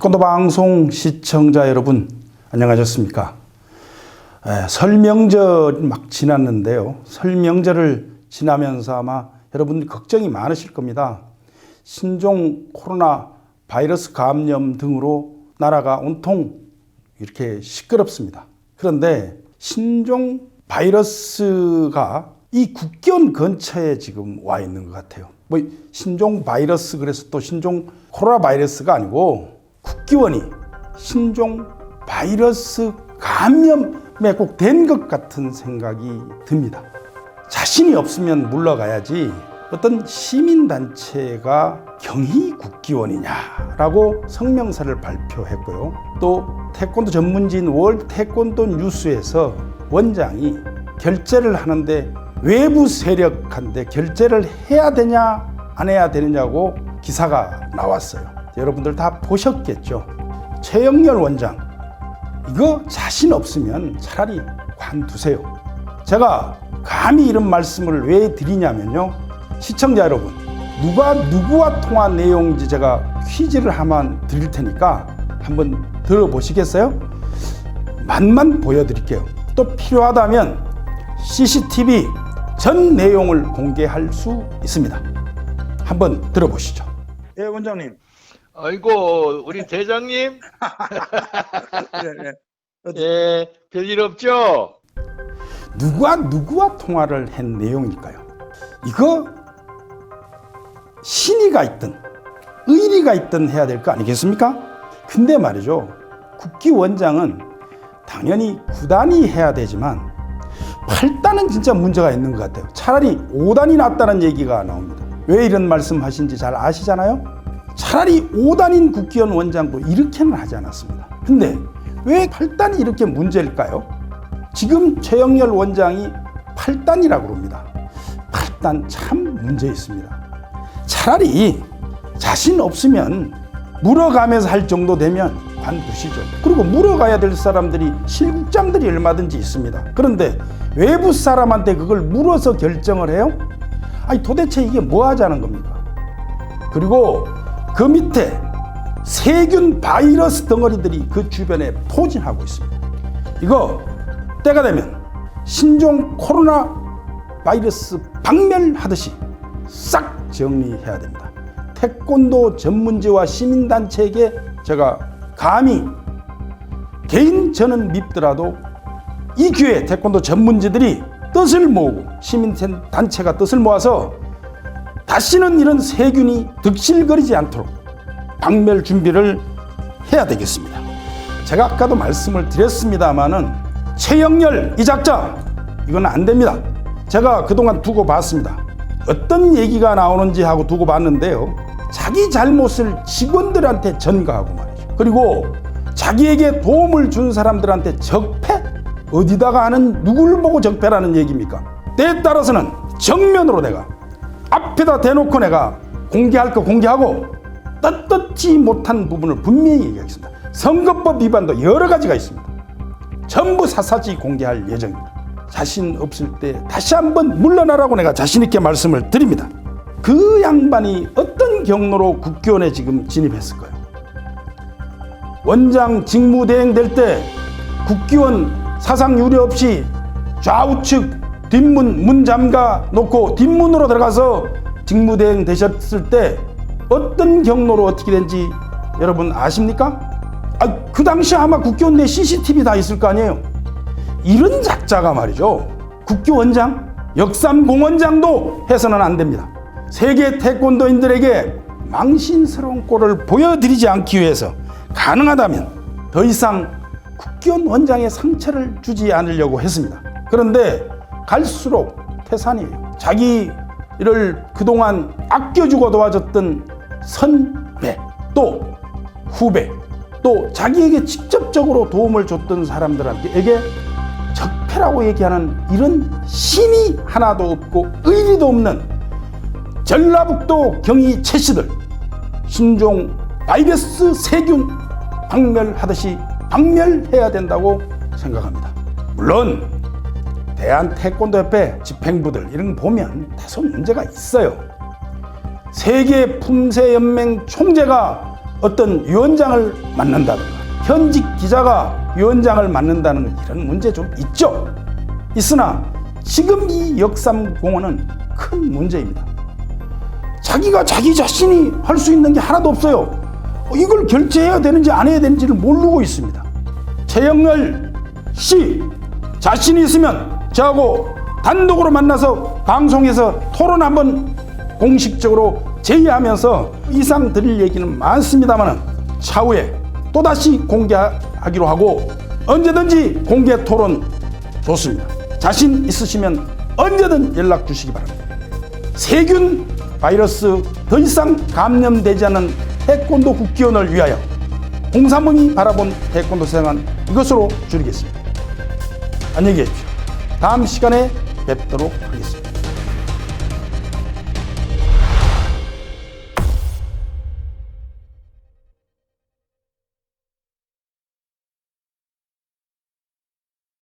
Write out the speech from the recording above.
태권도 방송 시청자 여러분 안녕하셨습니까? 에, 설 명절 막 지났는데요. 설 명절을 지나면서 아마 여러분 걱정이 많으실 겁니다. 신종 코로나 바이러스 감염 등으로 나라가 온통 이렇게 시끄럽습니다. 그런데 신종 바이러스가 이 국경 근처에 지금 와 있는 것 같아요. 뭐 신종 바이러스 그래서 또 신종 코로나 바이러스가 아니고 국 기원이 신종 바이러스 감염에 꼭 된 것 같은 생각이 듭니다. 자신이 없으면 물러가야지 어떤 시민단체가 경희 국기원이냐라고 성명서를 발표했고요. 또 태권도 전문지인 월 태권도 뉴스에서 원장이 결제를 하는데 외부 세력한테 결제를 해야 되냐 안 해야 되느냐고 기사가 나왔어요. 여러분들 다 보셨겠죠. 최영렬 원장 이거 자신 없으면 차라리 관두세요. 제가 감히 이런 말씀을 왜 드리냐면요. 시청자 여러분, 누가 누구와 통한 내용인지 제가 퀴즈를 한번 드릴 테니까 한번 들어보시겠어요? 맛만 보여드릴게요. 또 필요하다면 CCTV 전 내용을 공개할 수 있습니다. 한번 들어보시죠. 예, 원장님. 아이고 우리 대장님 네, 네. 예 별일 없죠? 누가 누구와 통화를 한 내용일까요? 이거 신의가 있든 의리가 있든 해야 될 거 아니겠습니까? 근데 말이죠. 국기원장은 당연히 구단이 해야 되지만 8단은 진짜 문제가 있는 것 같아요. 차라리 5단이 낫다는 얘기가 나옵니다. 왜 이런 말씀 하신지 잘 아시잖아요? 차라리 5단인 국기원 원장도 이렇게는 하지 않았습니다. 근데 왜 8단이 이렇게 문제일까요? 지금 최영렬 원장이 8단이라고 그럽니다. 8단 참 문제 있습니다. 차라리 자신 없으면 물어가면서 할 정도 되면 관두시죠. 그리고 물어가야 될 사람들이 실국장들이 얼마든지 있습니다. 그런데 외부 사람한테 그걸 물어서 결정을 해요? 아니 도대체 이게 뭐 하자는 겁니까? 그리고 그 밑에 세균 바이러스 덩어리들이 그 주변에 포진하고 있습니다. 이거 때가 되면 신종 코로나 바이러스 박멸하듯이 싹 정리해야 됩니다. 태권도 전문지와 시민단체에게 제가 감히 개인 저는 밉더라도 이 기회에 태권도 전문지들이 뜻을 모으고 시민단체가 뜻을 모아서 다시는 이런 세균이 득실거리지 않도록 박멸 준비를 해야 되겠습니다. 제가 아까도 말씀을 드렸습니다마는 최영렬 이 작자 이건 안 됩니다. 제가 그동안 두고 봤습니다. 어떤 얘기가 나오는지 하고 두고 봤는데요. 자기 잘못을 직원들한테 전가하고 말이죠. 그리고 자기에게 도움을 준 사람들한테 적폐? 어디다가 하는 누굴 보고 적폐라는 얘기입니까? 때에 따라서는 정면으로 내가 앞에다 대놓고 내가 공개할 거 공개하고 떳떳지 못한 부분을 분명히 얘기하겠습니다. 선거법 위반도 여러 가지가 있습니다. 전부 사사지 공개할 예정입니다. 자신 없을 때 다시 한번 물러나라고 내가 자신 있게 말씀을 드립니다. 그 양반이 어떤 경로로 국교원에 지금 진입했을까요? 원장 직무대행 될 때 국기원 사상 유례 없이 좌우측 뒷문 문 잠가 놓고 뒷문으로 들어가서 직무대행 되셨을 때 어떤 경로로 어떻게 된지 여러분 아십니까? 아, 그 당시 아마 국교원 내 CCTV 다 있을 거 아니에요. 이런 작자가 말이죠. 국교원장, 역삼공원장도 해서는 안 됩니다. 세계 태권도인들에게 망신스러운 꼴을 보여드리지 않기 위해서 가능하다면 더 이상 국기원 원장의 상처를 주지 않으려고 했습니다. 그런데 갈수록 태산이에요. 자기를 그동안 아껴주고 도와줬던 선배, 또 후배, 또 자기에게 직접적으로 도움을 줬던 사람들에게 적폐라고 얘기하는 이런 힘이 하나도 없고 의리도 없는 전라북도 경위 채씨들 신종 바이러스 세균 박멸하듯이 박멸해야 된다고 생각합니다. 물론 대한 태권도협회 집행부들 이런 거 보면 다소 문제가 있어요. 세계 품새연맹 총재가 어떤 위원장을 맡는다든가 현직 기자가 위원장을 맡는다는 이런 문제 좀 있죠. 있으나 지금 이 역삼공원은 큰 문제입니다. 자기가 자기 자신이 할 수 있는 게 하나도 없어요. 어, 이걸 결제해야 되는지 안 해야 되는지를 모르고 있습니다. 최영렬 씨 자신이 있으면 저하고 단독으로 만나서 방송에서 토론 한번 공식적으로 제의하면서 이상 드릴 얘기는 많습니다만 차후에 또다시 공개하기로 하고 언제든지 공개 토론 좋습니다. 자신 있으시면 언제든 연락 주시기 바랍니다. 세균 바이러스 더 이상 감염되지 않은 태권도 국기원을 위하여 공사문이 바라본 태권도 생활 이것으로 줄이겠습니다. 안녕히 계십시오. 다음 시간에 뵙도록 하겠습니다.